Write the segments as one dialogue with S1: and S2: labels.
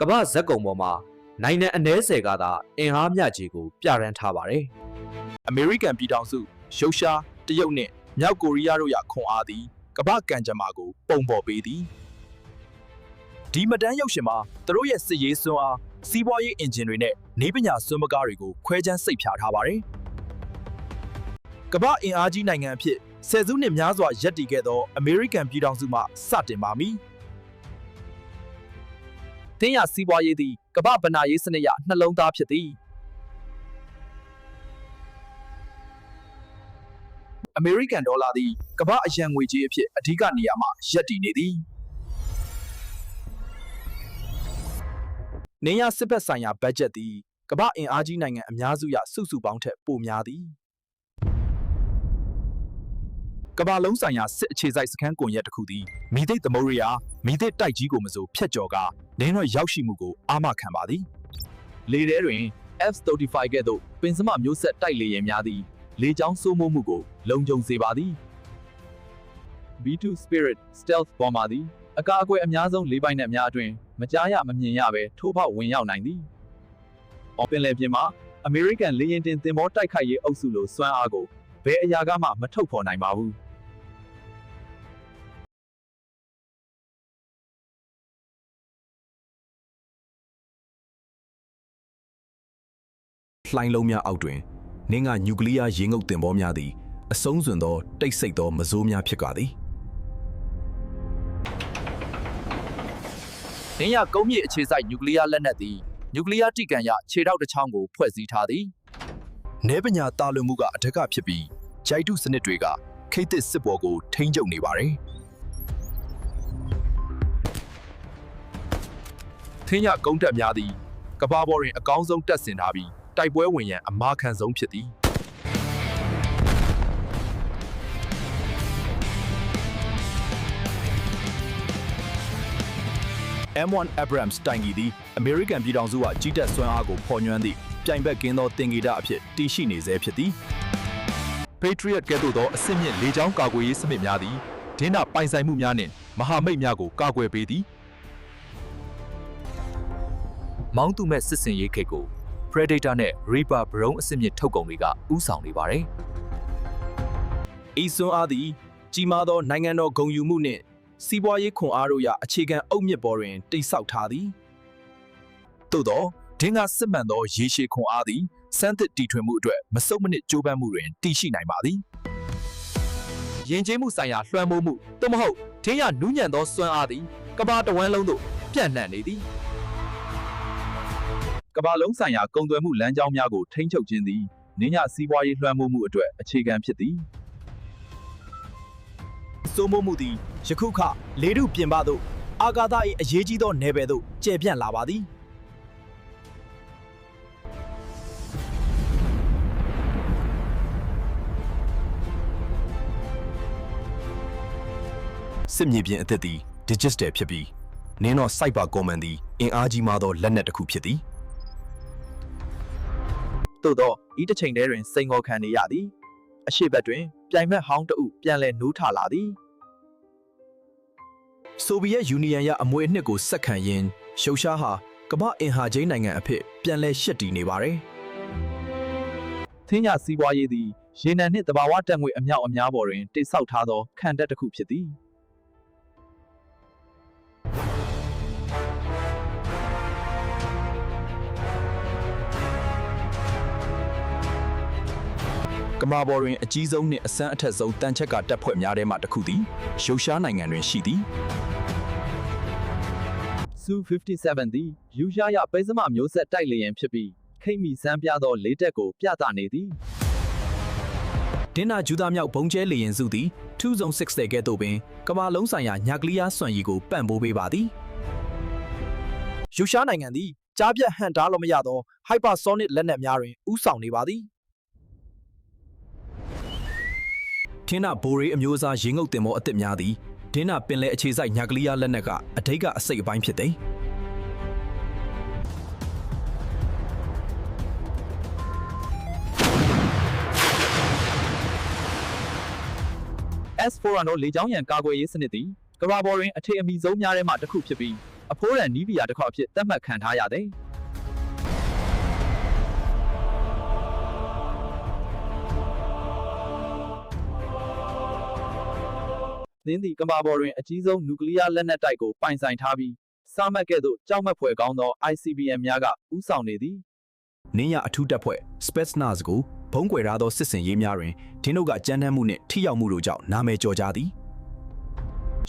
S1: ကမ္ဘာဇက်ကုံပေါ်မှာနိုင်ငံအ ਨੇ ဆယ်ကသာအင်အားမြကြီးကိုပြရန်ထားပါတယ်
S2: အမေရိကန်ပြည်ထောင်စုရုရှားတရုတ်နှင့်မြောက်ကိုရီးယားတို့ရခွန်အားသည်ကမ္ဘာကံကြမ္မာကိုပုံပေါ်ပေးသည်ဒီမတန်းရုပ်ရှင်မှာသူတို့ရဲ့စစ်ရေးစွမ်းအားစီးပွားရေးအင်ဂျင်တွေနဲ့နေပညာစွမ်းပကားတွေကိုခွဲခြမ်းစိတ်ဖြာထားပါတယ်ကမ္ဘာအင်အားကြီးနိုင်ငံအဖြစ်ဆယ်စုနှစ်များစွာရပ်တည်ခဲ့သောအမေရိကန်ပြည်ထောင်စုမှစတင်ပါမည် တင်းရစီးပွားရေးသည်ကမ္ဘာဗဏ္ဍာရေးစနစ်ရနှလုံးသားဖြစ်သည်အမေရိကန်ဒေါ်လာသည်ကမ္ဘာအရန်ငွေကြေးအဖြစ်အဓိကနေရာမှာရပ်တည်နေသည်နေရစစ်ဘက်ဆိုင်ရာဘတ်ဂျက်သည်ကမ္ဘာအင်အားကြီးနိုင်ငံအများစုရစုစုပေါင်းထက်ပိုများသည် ကမ္ဘာလုံးဆိုင်ရာစစ်အခြေစိုက်စခန်းကွန်ရက်တစ်ခုသည်မိသိတ်သမုဒ္ဒရာမိသိတ်တိုက်ကြီးကိုမစိုးဖျက်ကျော်ကာနင်းတော့ရောက်ရှိမှုကိုအာမခံပါသည်လေထဲတွင် F-35 ကဲ့သို့ပင်စမမျိုးဆက်တိုက်လေယာဉ်များသည်လေကြောင်းစိုးမိုးမှုကိုလုံခြုံစေပါသည် B2 Spirit Stealth Bomber သည်အကာအကွယ်အများဆုံးလေးပိုင်းနဲ့များအတွင်မကြားရမမြင်ရဘဲထိုးဖောက်ဝင်ရောက်နိုင်သည်။အော်ပင်လယ်ပြင်မှာ American လေယာဉ်တင်သင်္ဘောတိုက်ခိုက်ရေးအုပ်စုလိုစွမ်းအားကိုဘယ်အရာကမှမထုတ်ဖော်နိုင်ပါဘူး။
S3: လှိုင်းလုံးများအောက်တွင်နင်းကနျူကလ িয়ার ရေငုပ်တင်ပေါ်များသည်အဆုံးစွန်သောတိတ်ဆိတ်သောမစိုးများဖြစ်ကြသည်
S2: နင်းရကုန်းမြေအခြေစိုက်နျူကလ িয়ার လက်နက်သည်နျူကလ িয়ার တိကန်ရခြေထောက်တစ်ချောင်းကိုဖွဲ့စည်းထားသည်။내ပညာတာလွန်မှုကအထက်ကဖြစ်ပြီးဂျိုက်တုစနစ်တွေကခိတ်သစ်စစ်ဘောကိုထိန်းချုပ်နေပါတယ်။ထင်းရကုန်းတက်များသည်ကဘာပေါ်တွင်အကောင်းဆုံးတက်ဆင်ထားပြီး တိုက်ပွဲဝင်ရန်အမာခံဆုံးဖြစ်သည်။ M1 Abrams တိုင်ကီသည် American ပြည်ထောင်စုကကြီးတက်စွမ်းအားကိုဖော်ညွှန်းသည့်ပြိုင်ဘက်ကင်းသောတင်ဂီတအဖြစ်တည်ရှိနေဆဲဖြစ်သည် Patriot ကဲ့သို့သောအဆင့်မြင့်လေကြောင်းကာကွယ်ရေးစနစ်များသည်ဒင်းနာပိုင်ဆိုင်မှုများနှင့်မဟာမိတ်များကိုကာကွယ်ပေးသည်မောင်းသူမဲ့စစ်စင်ရေးခိတ်ကို Predator နဲ့ Reaper ဘရုံးအဆင့်မြင့်ထုတ်ကုန်တွေကဥဆောင်နေပါတယ်။ဤစွမ်းအားသည်ကြီးမားသောနိုင်ငံတော်ဂုဏ်ယူမှုနှင့်စီးပွားရေးခွန်အားတို့ရအခြေခံအုတ်မြစ်ပေါ်တွင်တိတ်ဆောက်ထားသည်။သို့သောဒင်းကစစ်မှန်သောရေရှည်ခွန်အားသည်စမ်းသစ်တီထွင်မှုအတွက်မစုံမနစ်ကြိုးပမ်းမှုတွင်တည်ရှိနိုင်ပါသည်။ယဉ်ကျေးမှုဆိုင်ရာလွှမ်းမိုးမှုသို့မဟုတ်ဒင်းရနူးညံ့သောစွမ်းအားသည်ကမ္ဘာတစ်ဝန်းလုံးသို့ပြန့်နှံ့နေသည်။ ကမ္ဘာလုံးဆိုင်ရာကုန်သွယ်မှုလမ်းကြောင်းများကိုထိန်းချုပ်ခြင်းသည်နင်းညစီးပွားရေးလွှမ်းမိုးမှုအတွက်အခြေခံဖြစ်သည်။စိုးမိုးမှုသည်ယခုခလေထုပြင်ပသို့အာကာသ၏အရေးကြီးသောနယ်ပယ်သို့ကျယ်ပြန့်လာပါသည်။
S3: စစ်မြေပြင်အသစ်သည် digital ဖြစ်ပြီးနင်းတော့ cyber command သည်အင်အားကြီးမားသောလက်နက်တစ်ခုဖြစ်သည်
S2: သို့သောဤတစ်ချိန်တည်းတွင်စိန်ခေါ်ခံနေရသည်အရှိတ်ဘက်တွင် ပြိုင်ဘက်ဟောင်းတအုပ်ပြန်လည်နိုးထလာသည်
S3: ဆိုဗီယက်ယူနီယံရအမွေအနှစ်ကိုစက္ခံရင်းရှုရှားဟာကမ္ဘာအင်ဟာချင်းနိုင်ငံအဖြစ်ပြန်လည်ရှစ်တည်နေပါတယ်
S2: သင်းညစီးပွားရေးသည်ရေနံနှင့်တဘာဝတက်ငွေအမြောက်အများပေါ်တွင်တိတ်ဆောက်ထားသောခံတက်တစ်ခုဖြစ်သည် မ္ဘာပေါ်တွင်အကြီးဆုံးနှင့်အစမ်းအထက်ဆုံးတန်ချက်ကတပ်ဖွဲ့များထဲမှတစ်ခုသည်ရုရှားနိုင်ငံတွင်ရှိသည် Su-57 သည်ယူရှားရပဲစမမျိုးဆက်တိုက်လေယာဉ်ဖြစ်ပြီးခိတ်မီစမ်းပြသောလေးတက်ကိုပြသနေသည်
S3: ဒင်းနာဂျူသားမြောက်ဘုံကျဲလေရင်စုသည်206ကဲ့သို့ပင်ကမ္ဘာလုံးဆိုင်ရာညာကလီယားစွမ်းရည်ကိုပံ့ပိုးပေးပါသည်
S2: ယူရှားနိုင်ငံသည်ကြားပြတ်ဟန်တားလို့မရသော hypersonic လက်နက်များတွင်ဥဆောင်နေပါသည်
S3: ထင်းနာဘိုရီအမျိုးအစားရေငုပ်တင်မောအသစ်များသည်ဒင်းနာပင်လယ်အခြေစိုက်ညာကလီယားလက်နက်ကအထိတ်ကအစိတ်အပိုင်းဖြစ်သည်
S2: S400 လေကြောင်းရန်ကာကွယ်ရေးစနစ်သည်ကမ္ဘာပေါ်တွင်အထင်အမီဆုံးများထဲမှတစ်ခုဖြစ်ပြီးအဖိုးရန်နီးပီယာတစ်ခေါက်အဖြစ်သတ်မှတ်ခံထားရသည် သင်းသည်ကမ္ဘာပေါ်တွင်အကြီးဆုံးနျူကလ িয়ার လက်နက်တိုက်ကိုပိုင်ဆိုင်ထားပြီးစာမတ်ကဲ့သို့ကြောက်မက်ဖွယ်ကောင်းသော ICBM များကဥဆောင်နေသည်
S3: နင်းရအထူးတပ်ဖွဲ့ Spetsnaz ကိုဘုံကွယ်ထားသောစစ်စင်ရေးများတွင်ဒင်းတို့ကကြမ်းတမ်းမှုနှင့်ထိရောက်မှုတို့ကြောင့်နာမည်ကျော်ကြသည်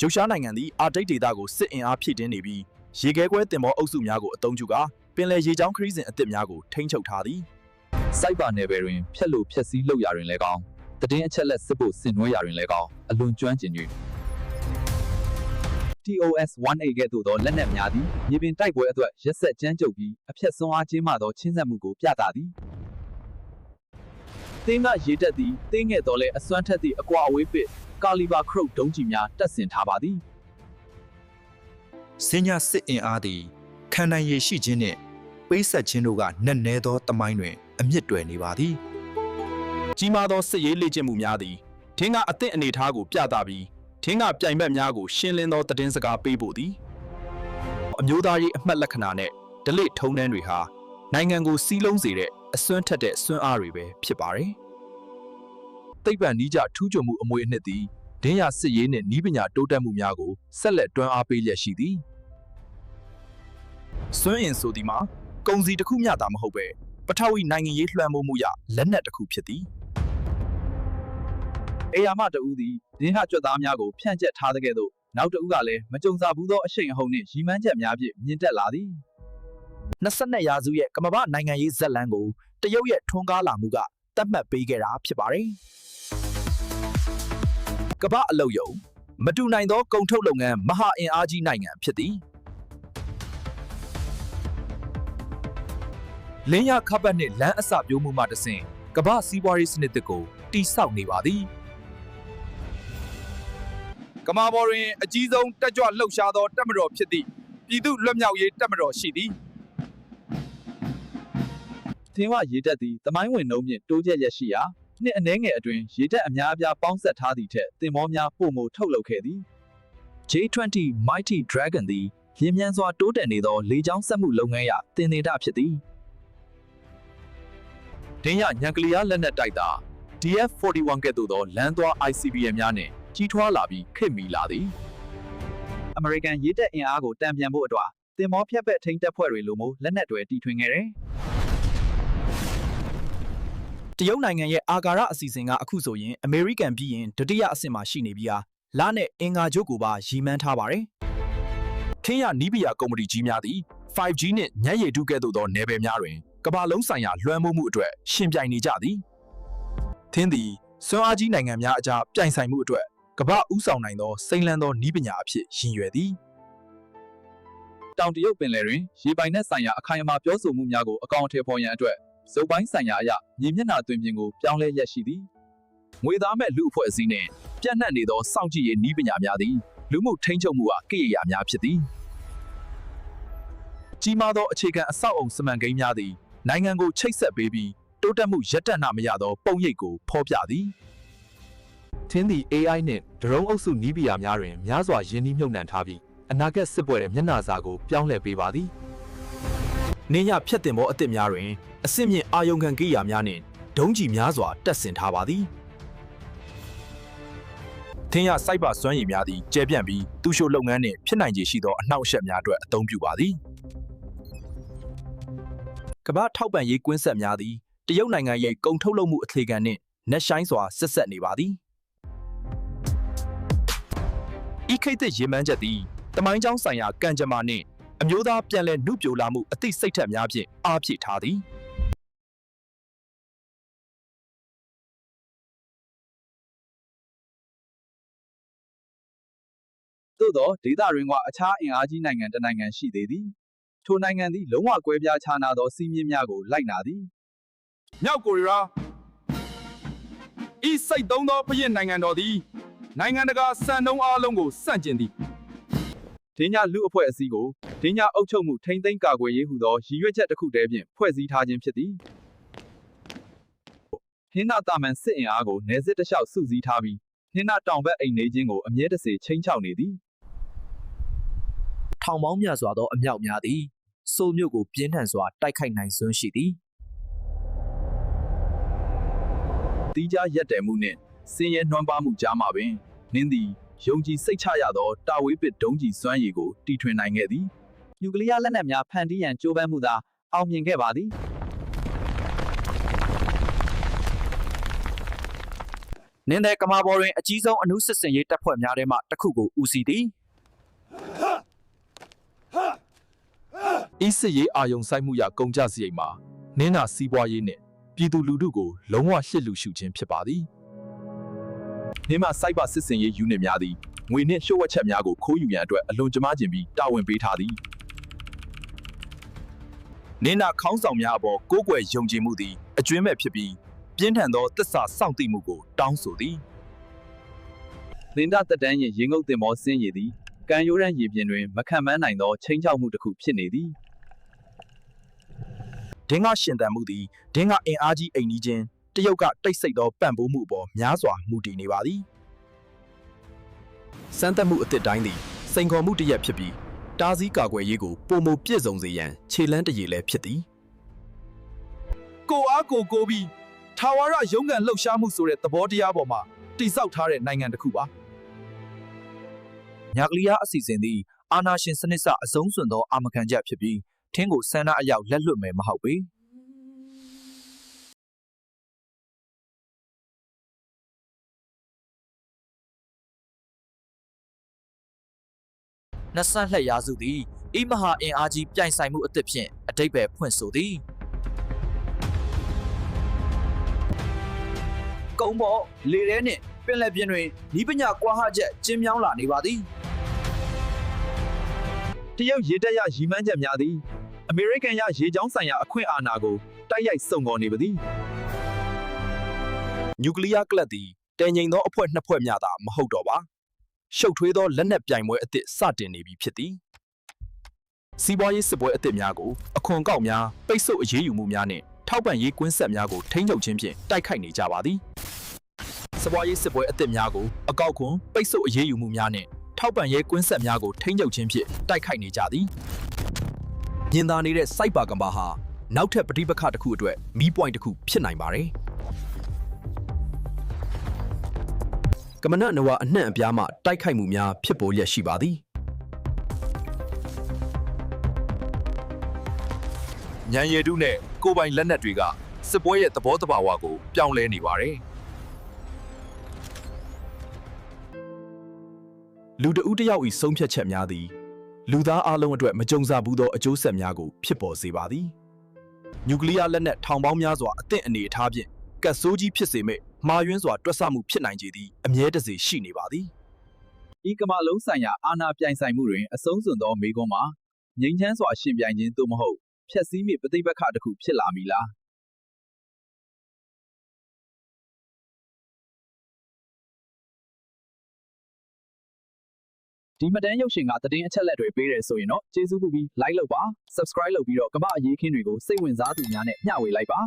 S3: ရုရှားနိုင်ငံသည်အာတိတ်ဒေသကိုစစ်အင်အားဖြည့်တင်းနေပြီးရေခဲကွဲတင်မောအုပ်စုများကိုအုံပြုကာပင်လယ်ရေကြောင်းခရီးစဉ်အသစ်များကိုထိန်းချုပ်ထားသည်
S2: စိုက်ပါနယ်ပယ်တွင်ဖျက်လို့ဖျက်ဆီးလုပ်ရာတွင်လည်းကောင်း တည်င်းအချက်လက်စစ်ဖို့ဆင်နွှဲရာတွင်လည်းကောင်းအလွန်ကျွမ်းကျင်၍ TOS 1A ကဲ့သို့သောလက်နက်များသည်မြေပြင်တိုက်ပွဲအတွက်ရက်ဆက်ကြမ်းကြုတ်ပြီးအဖျက်ဆွမ်းအားကြီးမှသောချင်းဆက်မှုကိုပြသသည်သင်းကရေတက်သည်တင်းငယ်တော်လဲအစွမ်းထက်သည့်အကွာအဝေးပစ်ကာလီဘာခရုတ်ဒုံးကျည်များတပ်ဆင်ထားပါသည်
S4: စင်ညာစစ်အင်အားသည်ခံနိုင်ရည်ရှိခြင်းနှင့်ပိတ်ဆက်ခြင်းတို့ကနက်နဲသောတမိုင်းတွင် အမြင့်တွယ်နေပါသည်
S3: ကြီးမားသောစစ်ရေးလေ့ကျင့်မှုများသည်ထင်းကအသင့်အနေအထားကိုပြသပြီးထင်းကပြိုင်ဘက်များကိုရှင်းလင်းသောသတင်းစကားပေးဖို့သည်အမျိုးသားရေးအမှတ်လက္ခဏာနဲ့ဒလိထုံးတန်းတွေဟာနိုင်ငံကိုစီးလုံးစေတဲ့အစွမ်းထက်တဲ့စွမ်းအားတွေပဲဖြစ်ပါတယ်
S2: သိပ္ပံနီးကြထူးချွန်မှုအမွေအနှစ်သည်ဒင်းရစစ်ရေးနှင့်နီးပညာတိုးတက်မှုများကိုဆက်လက်တွန်းအားပေးလျက်ရှိသည်
S3: စွမ်းအင်ဆိုသည်မှာကုံစီတစ်ခုမျှသာမဟုတ်ပဲ ပထဝီနိုင်ငံရေးလွှမ်းမိုးမှုရလက်နက်တစ်ခုဖြစ်သည်
S2: အေယာမတဦးသည်ဒင်းဟကြွက်သားများကိုဖြန့်ကျက်ထားတဲ့ကဲ့သို့နောက်တဦးကလည်းမကြုံစားဘူးသောအရှိန်အဟုန်နှင့်ရီမန်းချက်များဖြင့်မြင့်တက်လာသည်
S3: 22ရာစုရဲ့ကမ္ဘာနိုင်ငံရေးဇက်လန်းကိုတရုတ်ရဲ့ထွန်းကားလာမှုကတတ်မှတ်ပေးခဲ့တာဖြစ်ပါတယ်ကမ္ဘာအလုတ်ယုံမတူနိုင်သောကုန်ထုတ်လုပ်ငန်းမဟာအင်အားကြီးနိုင်ငံဖြစ်သည်
S2: လင်းရခပ်ပတ်နှင့်လမ်းအစပြိုးမှုမှတဆင့်ကမ္ဘာစီးပွားရေးစနစ်တစ်ကိုတိဆောက်နေပါသည်
S5: ကမာဘော်တွင်အကြီးဆုံးတက်ကြွလှုပ်ရှားသောတပ်မတော်ဖြစ်သည့်ပြည်သူ့လွတ်မြောက်ရေးတပ်မတော်ရှိသည်
S2: သင်ဝရေတက်သည်တမိုင်းဝင်နှုံးဖြင့်တိုးကျက်ရက်ရှိရာနှစ်အနည်းငယ်အတွင်းရေတက်အများအပြားပေါင်းဆက်ထားသည့်ထက်တင်မောများပုံမထုတ်လုပ်ခဲ့သည် J20 Mighty Dragon သည်လျင်မြန်စွာတိုးတက်နေသောလေကြောင်းစက်မှုလုပ်ငန်းရာတင်နေတာဖြစ်သည် ဒင်းရညံကလျားလက်နက်တိုက်တာ DF41 ကဲ့သို့သောလမ်းသွား ICBM များနှင့်ကြီးထွားလာပြီးခေတ်မီလာသည်အမေရိကန်ရေတက်အင်အားကိုတံပြန်ဖို့အတွက်တင်မောဖြတ်ဘက်ထိန်းတပ်ဖွဲ့တွေလိုမျိုးလက်နက်တွေတီထွင်ခဲ့တယ်
S3: တရုတ်နိုင်ငံရဲ့အာကာရအစီအစဉ်ကအခုဆိုရင်အမေရိကန်ပြည်ရင်ဒုတိယအဆင့်မှာရှိနေပြီးဟာလနဲ့အင်္ဂါကျုပ်ကိုပါရည်မှန်းထားပါတယ်ခင်းရနီးပီယာကုမ္ပဏီကြီးများသည် 5G နှင့်ညံ့ရည်တုကဲ့သို့သောနယ်ပယ်များတွင် ကမ္ဘာလုံးဆိုင်ရာလွှမ်းမိုးမှုအတွက်ရှင်ပြိုင်နေကြသည်သင်သည်စွမ်းအားကြီးနိုင်ငံများအကြားပြိုင်ဆိုင်မှုအတွက်ကမ္ဘာဥဆောင်နိုင်သောစိမ့်လန်းသောနီးပညာအဖြစ်ရည်ရွယ်သည်
S2: တောင်တရုတ်ပင်လယ်တွင်ရေပိုင်နက်ဆိုင်ရာအခိုင်အမာပြောဆိုမှုများကိုအကောင့်အထည်ဖော်ရန်အတွက်ဇုတ်ပိုင်းဆိုင်ရာအရမြေမျက်နှာတွင်ပြင်ကိုပြောင်းလဲရက်ရှိသည်ငွေသားမဲ့လူအဖွဲ့အစည်းနှင့်ပြန့်နှံ့နေသောစောင့်ကြည့်ရေးနည်းပညာများသည်လူမှုထိန်းချုပ်မှုအားကိရိယာများဖြစ်သည်ကြီးမားသောအခြေခံအဆောက်အုံစမန်ကိန်းများသည် နိုင်ငံကိုချိတ်ဆက်ပေးပြီးတိုးတက်မှုရပ်တန့်နှမရသော ပုံရိပ်ကိုဖော်ပြသည်
S6: ထင်းသည့် AI နှင့်ဒရုန်းအုပ်စုနီးပညာများတွင်များစွာယင်းနှီးမြှုပ်နှံထားပြီးအနာဂတ်စစ်ပွဲရဲ့မျက်နှာစာကိုပြောင်းလဲပေးပါသည်
S3: နေရဖြတ်တင်သောအသစ်များတွင်အဆင့်မြင့်အာယုံခံကိရိယာများနှင့်ဒုံးကျည်များစွာတပ်ဆင်ထားပါသည်သင်ရစိုက်ပါစွမ်းရည်များသည်ကျယ်ပြန့်ပြီးသူရှိုလုပ်ငန်းနှင့်ဖြစ်နိုင်ခြေရှိသောအနှောက်အယှက်များအတွက်အသုံးပြုပါသည် ကမ္ဘာထောက်ပံ့ရေးကွင်းဆက်များသည်တရုတ်နိုင်ငံရဲ့ကုန်ထုတ်လုပ်မှုအခြေခံနှင့်နှက်ဆိုင်စွာဆက်ဆက်နေပါသည်ဤခိတ်သရေမှန်းချက်သည်တမိုင်းကြောင်းဆိုင်ရာကံကြမ္မာနှင့်အမျိုးသားပြန်လည်နှုတ်ပြိုလာမှုအသိစိတ်ထက်များဖြင့်အားဖြည့်ထားသည်
S2: သို့သောဒေသတွင်ကအခြားအင်အားကြီးနိုင်ငံတစ်နိုင်ငံရှိသေးသည် ထိုနိုင်ငံသည်လုံးဝကွဲပြားခြားနာသောစီးမြင်များကိုလိုက်နာသည်
S5: မြောက်ကိုရီးယားဤစိတ်သုံးသောဖရင်နိုင်ငံတော်သည်နိုင်ငံတကာစံနှုန်းအားလုံးကိုစန့်ကျင်သည်
S2: ဒင်းညာလူအဖွဲ့အစည်းကိုဒင်းညာအုပ်ချုပ်မှုထိမ့်သိမ်းကာကွယ်ရေးဟုသောရည်ရွယ်ချက်တစ်ခုတည်းဖြင့်ဖွဲ့စည်းထားခြင်းဖြစ်သည်ဟင်းနာတာမန်စစ်အင်အားကိုနယ်စစ်တစ်လျှောက်စုစည်းထားပြီးဟင်းနာတောင်ဘက်အိမ်နေချင်းကိုအမြဲတစေချိန်ချောက်နေသည်
S3: ထောင်ပေါင်းများစွာသောအမြောက်များသည်ဆိုမြို့ကိုပြင်းထန်စွာတိုက်ခိုက်နိုင်စွမ်းရှိသည်
S2: တီးခြားရက်တယ်မှုနှင့်စင်ရဲနှွမ်းပါမှုကြားမှာပင်နင်းသည်ယုံကြည်စိတ်ချရသောတာဝေးပစ်ဒုံးကြီးစွမ်းရည်ကိုတီထွင်နိုင်ခဲ့သည်
S7: နျူကလ িয়ার လက်နက်များဖန်တီးရန်ကြိုးပမ်းမှုသာအောင်မြင်ခဲ့ပါသည်
S3: နင်းတဲ့ကမာဘော်တွင်အကြီးဆုံးအမှုစစ်စင်ရေးတပ်ဖွဲ့များထဲမှတစ်ခုကိုဦးစီးသည်
S2: ဤစစ်ရေးအာယုံစိုက်မှုရကုန်ကြစရိတ်မှာနင်းနာစီးပွားရေးနှင့်ပြည်သူလူထုကိုလုံးဝရှစ်လူရှုခြင်းဖြစ်ပါသည်နင်းမှာစိုက်ပါစစ်စင်ရေးယူနစ်များသည်ငွေနှင့်လျှို့ဝှက်ချက်များကိုခိုးယူရန်အတွက်အလွန်ကြမ်းကျင်ပြီးတာဝန်ပေးထားသည်နင်းနာခေါင်းဆောင်များအပေါ်ကိုးကွယ်ယုံကြည်မှုသည်အကျွင်းမဲ့ဖြစ်ပြီးပြင်းထန်သောတစ္ဆာစောင့်သိမှုကိုတောင်းဆိုသည်
S7: လင်ဒတက်တန်းရင်ရေငုပ်တင်မောဆင်းရည်သည် ကံရိုးရန်ရေပြင်တွင်မခံမန်းနိုင်သောချိန်ချောက်မှုတစ်ခုဖြစ်နေသည်
S3: ဒင်းကရှင်တန်မှုသည်ဒင်းကအင်အားကြီးအိမ်ကြီးချင်းတရုတ်ကတိတ်ဆိတ်သောပံ့ပိုးမှုအပေါ်များစွာမူတည်နေပါသည်စမ်းသပ်မှုအသစ်တိုင်းသည်စိန်ခေါ်မှုတစ်ရက်ဖြစ်ပြီးတားဆီးကာကွယ်ရေးကိုပုံမပြည့်စုံစေရန်ခြေလန်းတရည်လည်းဖြစ်သည်
S2: ကိုအားကိုကိုပြီးထာဝရရုံးကန်လှုပ်ရှားမှုဆိုတဲ့သဘောတရားပေါ်မှာတိဆောက်ထားတဲ့နိုင်ငံတစ်ခုပါ
S3: ညာကလီယာအစီအစဉ်သည်အာနာရှင်စနစ်စအဆုံးစွန်သောအာမခံချက်ဖြစ်ပြီးထင်းကိုဆန္ဒအရောက်လက်လွတ်မယ်မဟုတ်ပေနတ်ဆန်လှက်ရာစုသည်ဣမဟာအင်အားကြီးပြိုင်ဆိုင်မှုအသစ်ဖြင့်အတိတ်ပဲဖွင့်ဆိုသည်ကုံပေါ်လေထဲနှင့်ပင်လယ်ပြင်တွင်ဤပညာကွာဟချက်ကျင်းမြောင်းလာနေပါသည်
S2: တရုတ်ရေတပ်ရရီမန်းချက်များသည်အမေရိကန်ရရေချောင်းဆိုင်ရာအခွင့်အာဏာကိုတိုက်ရိုက်စုံကော်နေပါသည်
S3: နျူကလ িয়ার ကလပ်သည်တည်ငြိမ်သောအဖွဲ့နှစ်ဖွဲ့များသာမဟုတ်တော့ပါရှုပ်ထွေးသောလက်နက်ပြိုင်ပွဲအသစ်စတင်နေပြီဖြစ်သည်စီးပွားရေးစစ်ပွဲအသစ်များကိုအခွန်ကောက်များပိတ်ဆို့အရေးယူမှုများနှင့်ထောက်ပံ့ရေးကွင်းဆက်များကိုထိန်းချုပ်ခြင်းဖြင့်တိုက်ခိုက်နေကြပါသည်စီးပွားရေးစစ်ပွဲအသစ်များကိုအကောက်ခွန်ပိတ်ဆို့အရေးယူမှုများနှင့် ထောက်ပံ့ရေးကွင်းဆက်များကိုထိန်းချုပ်ခြင်းဖြင့်တိုက်ခိုက်နေကြသည်မြင်သာနေတဲ့စိုက်ပါကံပါဟာနောက်ထပ်ပဋိပက္ခတစ်ခုအတွက်မီးပွိုင်တစ်ခုဖြစ်နိုင်ပါတယ်ကမနနဝအနှံ့အပြားမှတိုက်ခိုက်မှုများဖြစ်ပေါ်လျက်ရှိပါသည်
S2: ညံရည်တုနဲ့ကိုယ်ပိုင်လက်နက်တွေကစစ်ပွဲရဲ့သဘောတဘာဝကိုပြောင်းလဲနေပါတယ်
S3: လူတဦးတစ်ယောက်၏ဆုံးဖြတ်ချက်များသည်လူသားအလုံးအတွက်မကြုံစဘူးသောအကျိုးဆက်များကိုဖြစ်ပေါ်စေပါသည်နျူကလ িয়ার လက်နက်ထောင်ပေါင်းများစွာအသင့်အနေအထားဖြင့်ကတ်ဆိုးကြီးဖြစ်စေမဲ့မှားယွင်းစွာတွက်ဆမှုဖြစ်နိုင်ခြေသည်အမြဲတစေရှိနေပါသည်
S7: ဤကမ္ဘာလုံးဆိုင်ရာအာဏာပြိုင်ဆိုင်မှုတွင်အဆုံးစွန်သောမေကွန်းမှာငြိမ်းချမ်းစွာရှင်ပြိုင်ခြင်းသို့မဟုတ်ဖျက်ဆီးမိပဋိပက္ခတစ်ခုဖြစ်လာမည်လား ဒီမတန်းရုပ်ရှင်ကသတင်းအချက်လက်တွေပေးတယ်ဆိုရင်တော့ကျေးဇူးပြုပြီး like လုပ်ပါ subscribe လုပ်ပြီးတော့ကမ္ဘာအရေးခင်းတွေကိုစိတ်ဝင်စားသူများနဲ့မျှဝေလိုက်ပါ